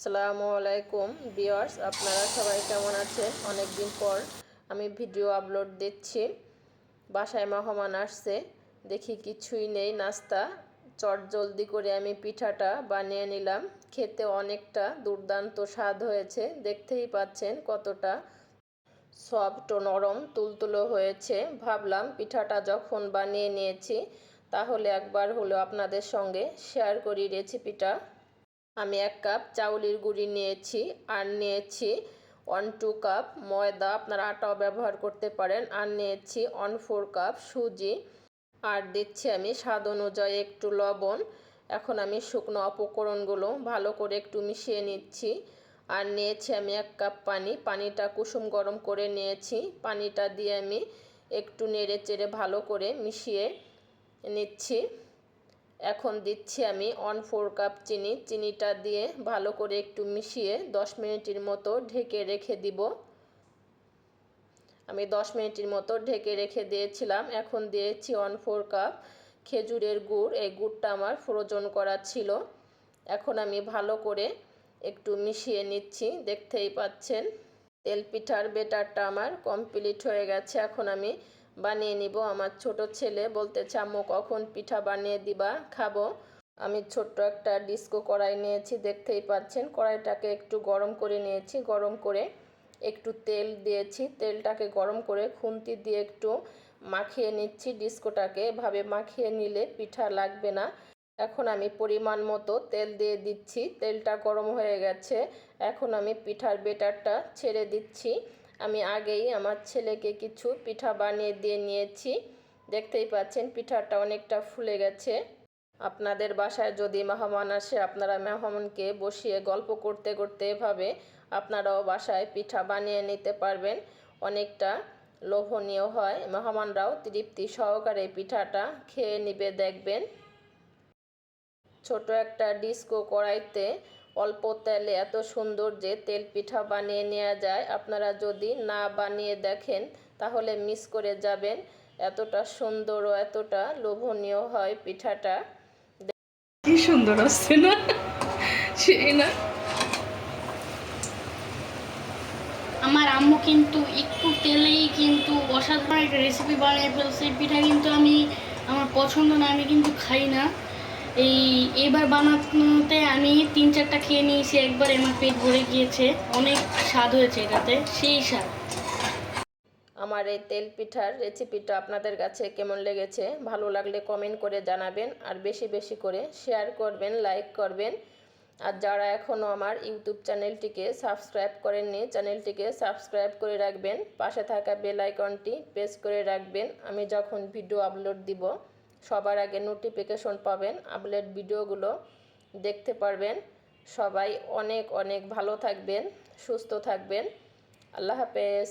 আসসালামু আলাইকুম বিয়ার্স আপনারা সবাই কেমন আছেন? অনেক দিন পর আমি ভিডিও আপলোড দিচ্ছি। বাসায় মেহমান আসছে, দেখি কিছুই নেই, নাস্তা। চট জলদি করে আমি পিঠাটা বানিয়ে নিলাম। খেতে অনেকটা দুর্দান্ত স্বাদ হয়েছে, দেখতেই পাচ্ছেন কতটা সফট ও নরম তুলতুলো হয়েছে। ভাবলাম পিঠাটা যখন বানিয়ে নিয়েছি, তাহলে একবার হলো আপনাদের সঙ্গে শেয়ার করি রেসিপিটা আমি এক কাপ চাউলের গুঁড়ি নিয়েছি আর নিয়েছি ওয়ান টু কাপ ময়দা। আপনারা আটাও ব্যবহার করতে পারেন। আর নিয়েছি ওয়ান ফোর কাপ সুজি। আর দিচ্ছি আমি স্বাদ অনুযায়ী একটু লবণ। এখন আমি শুকনো উপকরণগুলো ভালো করে একটু মিশিয়ে নিচ্ছি। আর নিয়েছি আমি এক কাপ পানি। পানিটা কুসুম গরম করে নিয়েছি। পানিটা দিয়ে আমি একটু নেড়ে চেড়ে ভালো করে মিশিয়ে নিচ্ছি। এখন দিচ্ছি আমি ওয়ান ফোর কাপ চিনি। চিনিটা দিয়ে ভালো করে একটু মিশিয়ে দশ মিনিটের মতো ঢেকে রেখে দিব। আমি দশ মিনিটের মতো ঢেকে রেখে দিয়েছিলাম। এখন দিয়েছি ওয়ান ফোর কাপ খেজুরের গুড়। এই গুড়টা আমার ফ্রোজন করা ছিল। এখন আমি ভালো করে একটু মিশিয়ে নিচ্ছি। দেখতেই পাচ্ছেন তেল পিঠার বেটারটা আমার কমপ্লিট হয়ে গেছে। এখন আমি বানিয়ে নিব। আমার ছোট ছেলে বলতে আম্মু কখন পিঠা বানিয়ে দিবা? খাব। আমি ছোট্ট একটা ডিস্কো কড়াই নিয়েছি, দেখতেই পাচ্ছেন। কড়াইটাকে একটু গরম করে নিয়েছি। গরম করে একটু তেল দিয়েছি। তেলটাকে গরম করে খুন্তি দিয়ে একটু মাখিয়ে নিচ্ছি ডিস্কোটাকে। এভাবে মাখিয়ে নিলে পিঠা লাগবে না। এখন আমি পরিমাণ মতো তেল দিয়ে দিচ্ছি। তেলটা গরম হয়ে গেছে। এখন আমি পিঠার বেটারটা ছেড়ে দিচ্ছি। আমি আগেই আমার ছেলেকে কিছু পিঠা বানিয়ে দিয়ে নিয়েছি। দেখতেই পাচ্ছেন, পিঠাটা অনেকটা ফুলে গেছে। আপনাদের বাসায় যদি মেহমান আসে, আপনারা মেহমানকে বসিয়ে গল্প করতে করতে এভাবে আপনারাও বাসায় পিঠা বানিয়ে নিতে পারবেন। অনেকটা লোভনীয় হয়। মেহমানরাও তৃপ্তি সহকারে পিঠাটা খেয়ে নিবে, দেখবেন। ছোট একটা ডিস্কো কড়াইতে অল্প তেলে এত সুন্দর যে তেল পিঠা বানিয়ে নেওয়া যায়। আপনারা যদি না বানিয়ে দেখেন তাহলে মিস করে যাবেন। এতটা সুন্দর ও এতটা লোভনীয় হয় পিঠাটা। কি সুন্দর আসছে না? সেই না? আমার আম্মু কিন্তু একটু তেলেই কিন্তু অসাধারণ একটা রেসিপি বানিয়ে ফেলছে। পিঠা কিন্তু আমি আমার পছন্দ না আমি কিন্তু খাই না। এই, এবার বানাতে আমি তিন চারটা খেয়ে নিয়েছি, একবার আমার পেট ভরে গিয়েছে। অনেক স্বাদ হয়েছে এটাতে, সেই স্বাদ। আমার এই তেল পিঠার রেসিপিটা আপনাদের কাছে কেমন লেগেছে, ভালো লাগলে কমেন্ট করে জানাবেন, আর বেশি বেশি করে শেয়ার করবেন লাইক করবেন। আর যারা এখনও আমার ইউটিউব চ্যানেলটিকে সাবস্ক্রাইব করেননি, চ্যানেলটিকে সাবস্ক্রাইব করে রাখবেন, পাশে থাকা বেল আইকনটি প্রেস করে রাখবেন, আমি যখন ভিডিও আপলোড দিব সবার আগে নোটিফিকেশন পাবেন আপলোড ভিডিওগুলো দেখতে পারবেন। সবাই অনেক অনেক ভালো থাকবেন, সুস্থ থাকবেন। আল্লাহ হাফেজ।